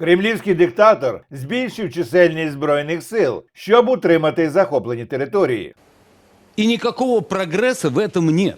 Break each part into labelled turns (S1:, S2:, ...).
S1: Кремлівський диктатор збільшив чисельність збройних сил, щоб утримати захоплені території.
S2: І ніякого прогресу в этом нет.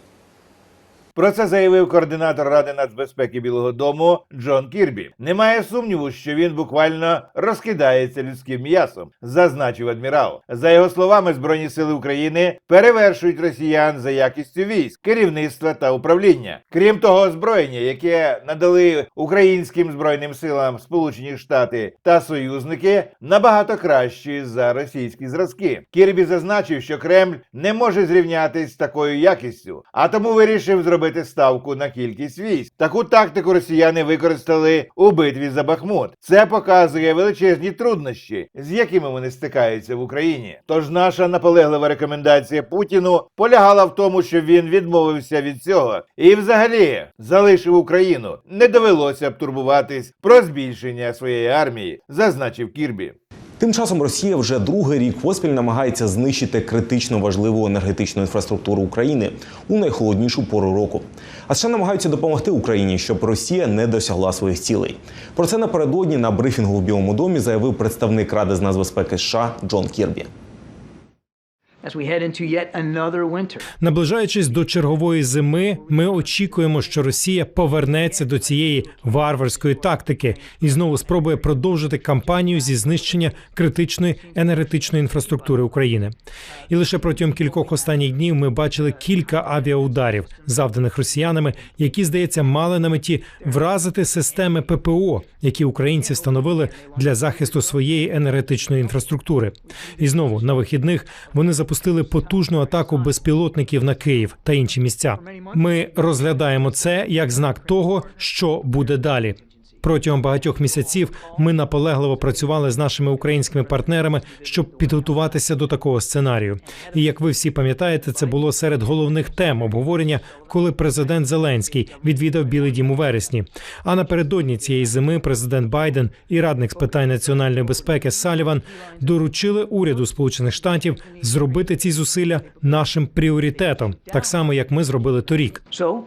S1: Про це заявив координатор Ради нацбезпеки Білого Дому Джон Кірбі. Немає сумніву, що він буквально розкидається людським м'ясом, зазначив адмірал. За його словами, збройні сили України перевершують росіян за якістю військ, керівництва та управління. Крім того, озброєння, яке надали українським збройним силам Сполучені Штати та союзники, набагато кращі за російські зразки. Кірбі зазначив, що Кремль не може зрівнятись з такою якістю, а тому вирішив зробити ставку на кількість військ. Таку тактику росіяни використали у битві за Бахмут. Це показує величезні труднощі, з якими вони стикаються в Україні. Тож наша наполеглива рекомендація Путіну полягала в тому, що він відмовився від цього і, взагалі, залишив Україну. Не довелося б турбуватись про збільшення своєї армії, зазначив Кірбі.
S3: Тим часом Росія вже другий рік поспіль намагається знищити критично важливу енергетичну інфраструктуру України у найхолоднішу пору року. А ще намагаються допомогти Україні, щоб Росія не досягла своїх цілей. Про це напередодні на брифінгу в Білому домі заявив представник Ради з нацбезпеки США Джон Кірбі.
S4: Наближаючись до чергової зими, ми очікуємо, що Росія повернеться до цієї варварської тактики і знову спробує продовжити кампанію зі знищення критичної енергетичної інфраструктури України. І лише протягом кількох останніх днів ми бачили кілька авіаударів, завданих росіянами, які, здається, мали на меті вразити системи ППО, які українці встановили для захисту своєї енергетичної інфраструктури. І знову на вихідних вони запустили потужну атаку безпілотників на Київ та інші місця. Ми розглядаємо це як знак того, що буде далі. Протягом багатьох місяців ми наполегливо працювали з нашими українськими партнерами, щоб підготуватися до такого сценарію. І як ви всі пам'ятаєте, це було серед головних тем обговорення, коли президент Зеленський відвідав Білий Дім у вересні. А напередодні цієї зими президент Байден і радник з питань національної безпеки Саліван доручили уряду Сполучених Штатів зробити ці зусилля нашим пріоритетом, так само як ми зробили торік.
S5: So,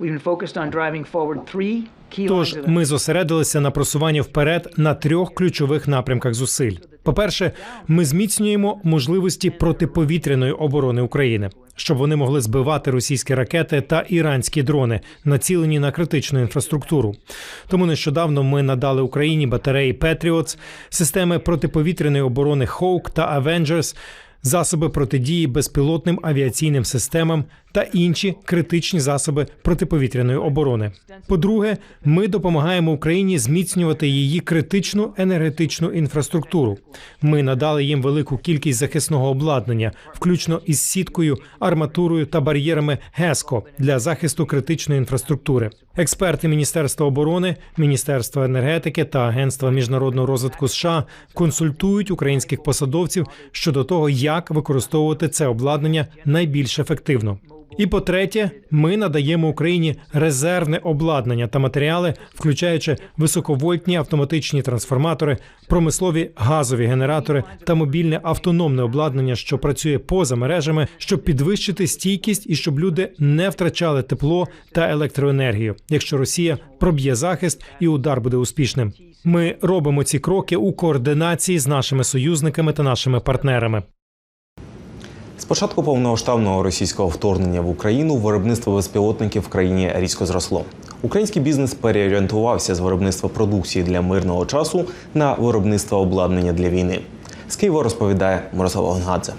S5: we've been focused on driving forward three
S4: Тож ми зосередилися на просуванні вперед на трьох ключових напрямках зусиль. По-перше, ми зміцнюємо можливості протиповітряної оборони України, щоб вони могли збивати російські ракети та іранські дрони, націлені на критичну інфраструктуру. Тому нещодавно ми надали Україні батареї Patriots, системи протиповітряної оборони Hawk та Avengers, засоби протидії безпілотним авіаційним системам та інші критичні засоби протиповітряної оборони. По-друге, ми допомагаємо Україні зміцнювати її критичну енергетичну інфраструктуру. Ми надали їм велику кількість захисного обладнання, включно із сіткою, арматурою та бар'єрами ГЕСКО для захисту критичної інфраструктури. Експерти Міністерства оборони, Міністерства енергетики та Агентства міжнародного розвитку США консультують українських посадовців щодо того, як використовувати це обладнання найбільш ефективно. І по-третє, ми надаємо Україні резервне обладнання та матеріали, включаючи високовольтні автоматичні трансформатори, промислові газові генератори та мобільне автономне обладнання, що працює поза мережами, щоб підвищити стійкість і щоб люди не втрачали тепло та електроенергію, якщо Росія проб'є захист і удар буде успішним. Ми робимо ці кроки у координації з нашими союзниками та нашими партнерами.
S3: З початку повномасштабного російського вторгнення в Україну виробництво безпілотників в країні різко зросло. Український бізнес переорієнтувався з виробництва продукції для мирного часу на виробництво обладнання для війни. З Києва розповідає Мирослав Гонгадзе.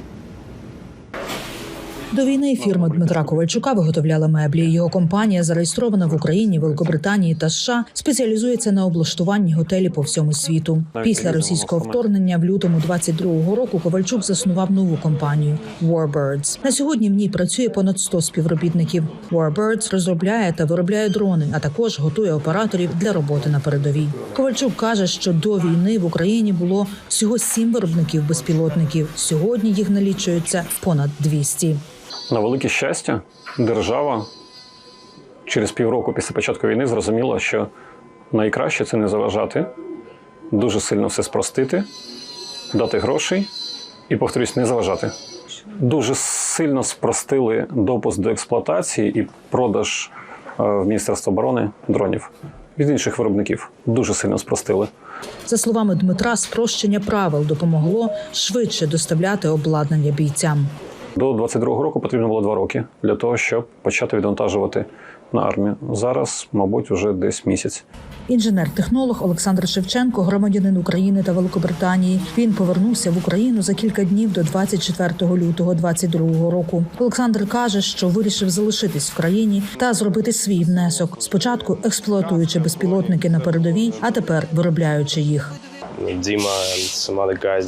S6: До війни фірма Дмитра Ковальчука виготовляла меблі. Його компанія зареєстрована в Україні, Великобританії та США. Спеціалізується на облаштуванні готелів по всьому світу. Після російського вторгнення в лютому 22-го року Ковальчук заснував нову компанію Warbirds. На сьогодні в ній працює понад 100 співробітників. Warbirds розробляє та виробляє дрони, а також готує операторів для роботи на передовій. Ковальчук каже, що до війни в Україні було всього сім виробників безпілотників. Сьогодні їх налічується понад 200.
S7: На велике щастя, держава через півроку після початку війни зрозуміла, що найкраще це не заважати, дуже сильно все спростити, дати грошей і, повторюсь, не заважати. Дуже сильно спростили допуск до експлуатації і продаж е, в Міністерство оборони дронів від інших виробників. Дуже сильно спростили.
S6: За словами Дмитра, спрощення правил допомогло швидше доставляти обладнання бійцям.
S7: До 22-го року потрібно було два роки для того, щоб почати відвантажувати на армію. Зараз, мабуть, вже десь місяць.
S6: Інженер-технолог Олександр Шевченко, громадянин України та Великобританії. Він повернувся в Україну за кілька днів до 24 лютого 2022 року. Олександр каже, що вирішив залишитись в країні та зробити свій внесок. Спочатку експлуатуючи безпілотники на передовій, а тепер виробляючи їх.
S8: Dima and some other guys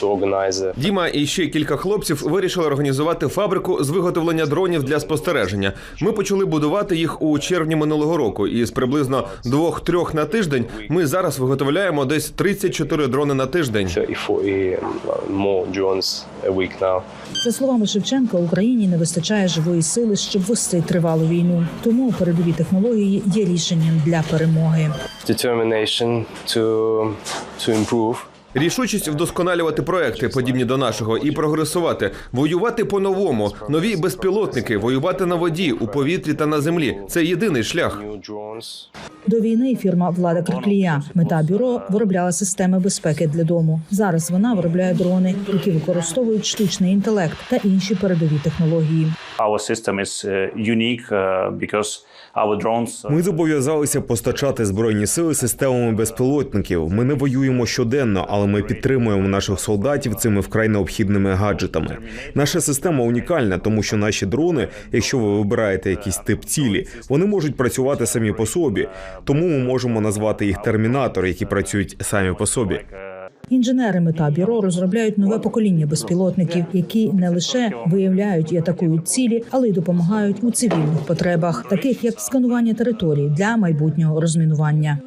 S8: to
S9: Діма і ще кілька хлопців вирішили організувати фабрику з виготовлення дронів для спостереження. Ми почали будувати їх у червні минулого року, і з приблизно двох-трьох на тиждень ми зараз виготовляємо десь 34 дрони на тиждень.
S8: 30, 40 more drones a week now.
S6: За словами Шевченка, Україні не вистачає живої сили, щоб вести тривалу війну. Тому передові технології є рішенням для перемоги.
S8: Determination to to improve.
S9: Рішучість вдосконалювати проекти, подібні до нашого, і прогресувати, воювати по-новому, нові безпілотники, воювати на воді, у повітрі та на землі. Це єдиний шлях.
S6: До війни фірма Влада Криклія. Мета бюро виробляла системи безпеки для дому. Зараз вона виробляє дрони, які використовують штучний інтелект та інші передові технології.
S10: Uh, uh, uh,
S3: Ми зобов'язалися постачати збройні сили системами безпілотників. Ми не воюємо щоденно, але ми підтримуємо наших солдатів цими вкрай необхідними гаджетами. Наша система унікальна, тому що наші дрони, якщо ви вибираєте якийсь тип цілі, вони можуть працювати самі по собі. Тому ми можемо назвати їх термінатори, які працюють самі по собі.
S6: Інженери мета бюро розробляють нове покоління безпілотників, які не лише виявляють і атакують цілі, але й допомагають у цивільних потребах, таких як сканування територій для майбутнього розмінування.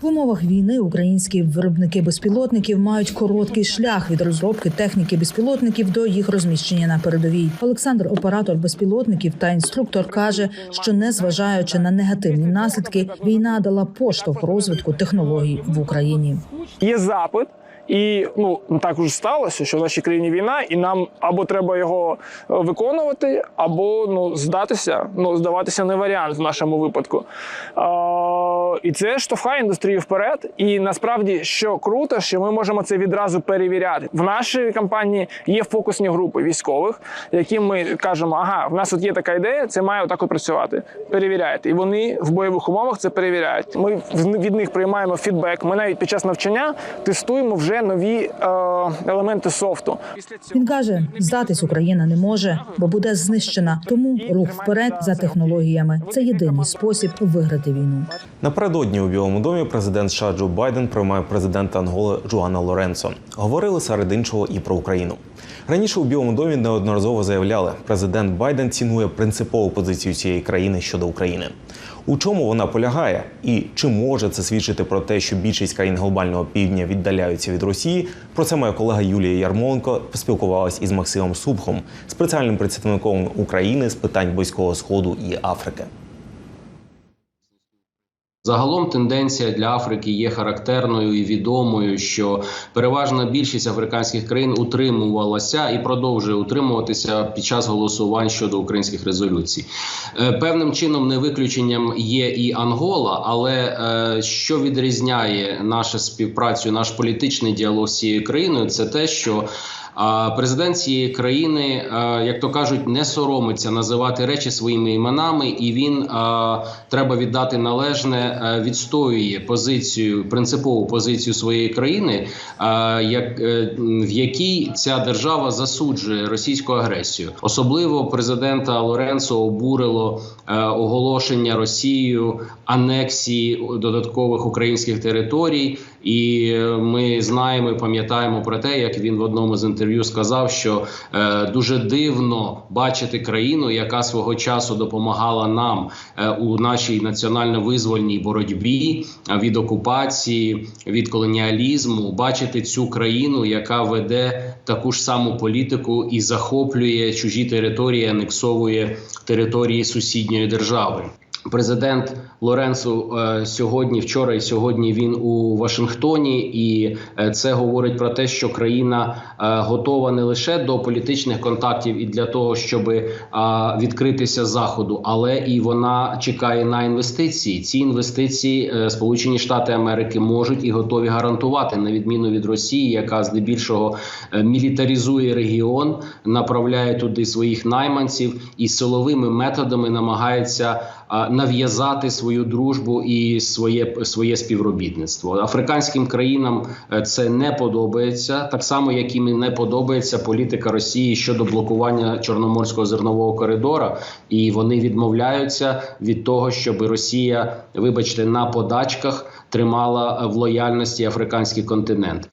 S6: В умовах війни українські виробники безпілотників мають короткий шлях від розробки техніки безпілотників до їх розміщення на передовій. Олександр, оператор безпілотників та інструктор, каже, що незважаючи на негативні наслідки, війна дала поштовх розвитку технологій в Україні.
S11: є запит. І ну так уже сталося, що в нашій країні війна, і нам або треба його е, виконувати, або ну здатися. Ну здаватися не варіант в нашому випадку. А, і це штовхає індустрію вперед. І насправді, що круто, що ми можемо це відразу перевіряти. В нашій компанії є фокусні групи військових, яким ми кажемо, ага, в нас от є така ідея, це має отак от працювати. Перевіряйте. І вони в бойових умовах це перевіряють. Ми в- від них приймаємо фідбек. Ми навіть під час навчання тестуємо вже нові е, елементи софту.
S6: Він каже, здатись Україна не може, бо буде знищена. Тому рух вперед за технологіями це єдиний спосіб виграти війну.
S3: Напередодні у Білому домі президент США Джо Байден приймає президента Анголи Жуана Лоренцо. Говорили серед іншого і про Україну. Раніше у Білому домі неодноразово заявляли, президент Байден цінує принципову позицію цієї країни щодо України. У чому вона полягає, і чи може це свідчити про те, що більшість країн глобального півдня віддаляються від Росії? Про це моя колега Юлія Ярмоленко поспілкувалась із Максимом Субхом, спеціальним представником України з питань близького сходу і Африки.
S12: Загалом тенденція для Африки є характерною і відомою, що переважна більшість африканських країн утримувалася і продовжує утримуватися під час голосувань щодо українських резолюцій. Е, Певним чином не виключенням є і Ангола, але е, що відрізняє нашу співпрацю, наш політичний діалог з цією країною, це те, що а президент цієї країни, е, як то кажуть, не соромиться називати речі своїми іменами, і він е, треба віддати належне, е, відстоює позицію, принципову позицію своєї країни, як в якій ця держава засуджує російську агресію. Особливо президента Лоренцо обурило оголошення Росією анексії додаткових українських територій. І ми знаємо і пам'ятаємо про те, як він в одному з інтерв'ю сказав, що е, дуже дивно бачити країну, яка свого часу допомагала нам е, у нашій національно-визвольній боротьбі від окупації, від колоніалізму, бачити цю країну, яка веде таку ж саму політику і захоплює чужі території, анексовує території сусідньої держави. Президент Лоренцо е, сьогодні, вчора і сьогодні він у Вашингтоні, і е, це говорить про те, що країна е, готова не лише до політичних контактів і для того, щоб відкритися заходу, але і вона чекає на інвестиції. Ці інвестиції Сполучені Штати Америки можуть і готові гарантувати, на відміну від Росії, яка здебільшого мілітаризує регіон, направляє туди своїх найманців і силовими методами намагається нав'язати свою дружбу і своє своє співробітництво. Африканським країнам е, це не подобається, так само як і не подобається політика Росії щодо блокування Чорноморського зернового коридора, і вони відмовляються від того, щоб Росія, вибачте, на подачках тримала в лояльності африканський континент.